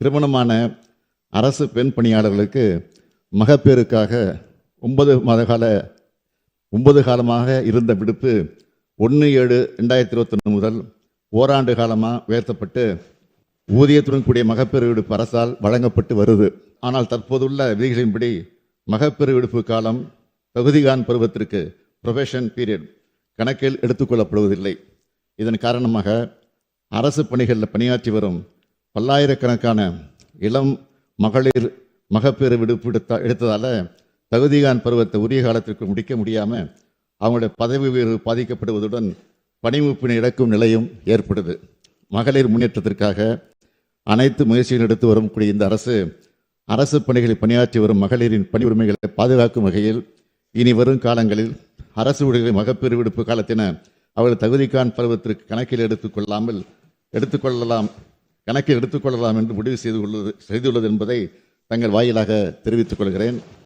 திருமணமான அரசு பெண் பணியாளர்களுக்கு மகப்பேறுக்காக ஒன்பது மாத கால ஒன்பது காலமாக இருந்த விடுப்பு ஒன்று ஏழு ரெண்டாயிரத்தி இருபத்தொன்று முதல் ஓராண்டு காலமாக உயர்த்தப்பட்டு ஊதியத்துடன் கூடிய மகப்பேறு விடுப்பு அரசால் வழங்கப்பட்டு வருது. ஆனால் தற்போதுள்ள விதிகளின்படி மகப்பேறு விடுப்பு காலம் தகுதிகான் பருவத்திற்கு ப்ரொஃபஷன் பீரியட் கணக்கில் எடுத்துக்கொள்ளப்படுவதில்லை. இதன் காரணமாக அரசு பணிகளில் பணியாற்றி வரும் பல்லாயிரக்கணக்கான இளம் மகளிர் மகப்பேறு விடுப்பு எடுத்த எடுத்ததால் தகுதிகான் பருவத்தை உரிய காலத்திற்கு முடிக்க முடியாமல் அவங்களுடைய பதவி உயர்வு பாதிக்கப்படுவதுடன் பணிமுப்பினை இழக்கும் நிலையும் ஏற்படுது. மகளிர் முன்னேற்றத்திற்காக அனைத்து முயற்சிகள் எடுத்து வரக்கூடிய இந்த அரசு அரசு பணிகளில் பணியாற்றி வரும் மகளிரின் பணி உரிமைகளை பாதுகாக்கும் வகையில் இனி வரும் காலங்களில் அரசு ஊழியர்களை மகப்பேறு விடுப்பு காலத்தின அவர்கள் தகுதிக்கான் பருவத்திற்கு கணக்கில் எடுத்துக்கொள்ளாமல் எடுத்துக்கொள்ளலாம் கணக்கில் எடுத்துக்கொள்ளலாம் என்று முடிவு செய்து கொள்ளது செய்துள்ளது என்பதை தங்கள் வாயிலாக தெரிவித்துக் கொள்கிறேன்.